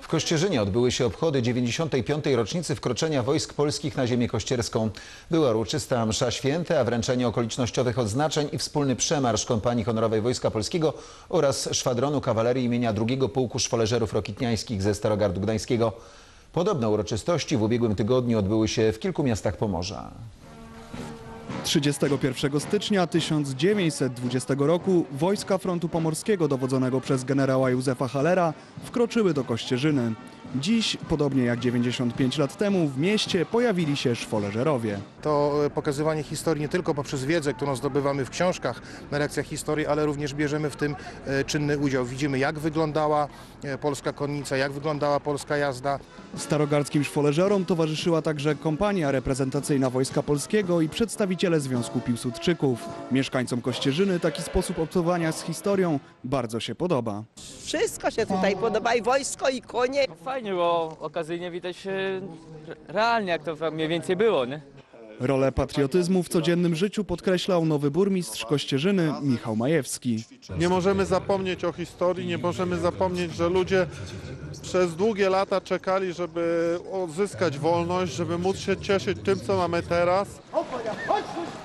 W Kościerzynie odbyły się obchody 95. rocznicy wkroczenia wojsk polskich na ziemię kościerską. Była uroczysta msza święta, a wręczenie okolicznościowych odznaczeń i wspólny przemarsz Kompanii Honorowej Wojska Polskiego oraz Szwadronu Kawalerii imienia II Pułku Szwoleżerów Rokitniańskich ze Starogardu Gdańskiego. Podobne uroczystości w ubiegłym tygodniu odbyły się w kilku miastach Pomorza. 31 stycznia 1920 roku wojska frontu pomorskiego dowodzonego przez generała Józefa Halera wkroczyły do Kościerzyny. Dziś, podobnie jak 95 lat temu, w mieście pojawili się szwoleżerowie. To e, pokazywanie historii nie tylko poprzez wiedzę, którą zdobywamy w książkach, na lekcjach historii, ale również bierzemy w tym e, czynny udział. Widzimy jak wyglądała e, polska konnica, jak wyglądała polska jazda. Starogardzkim szwoleżerom towarzyszyła także kompania reprezentacyjna Wojska Polskiego i przedstawiciele Związku Piłsudczyków. Mieszkańcom Kościerzyny taki sposób obcowania z historią bardzo się podoba. Wszystko się tutaj podoba i wojsko i konie. Fajnie, bo okazyjnie widać e, realnie, jak to mniej więcej było, nie? Rolę patriotyzmu w codziennym życiu podkreślał nowy burmistrz Kościerzyny Michał Majewski. Nie możemy zapomnieć o historii, nie możemy zapomnieć, że ludzie przez długie lata czekali, żeby odzyskać wolność, żeby móc się cieszyć tym, co mamy teraz.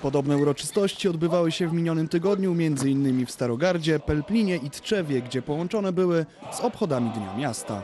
Podobne uroczystości odbywały się w minionym tygodniu m.in. w Starogardzie, Pelplinie i Tczewie, gdzie połączone były z obchodami Dnia Miasta.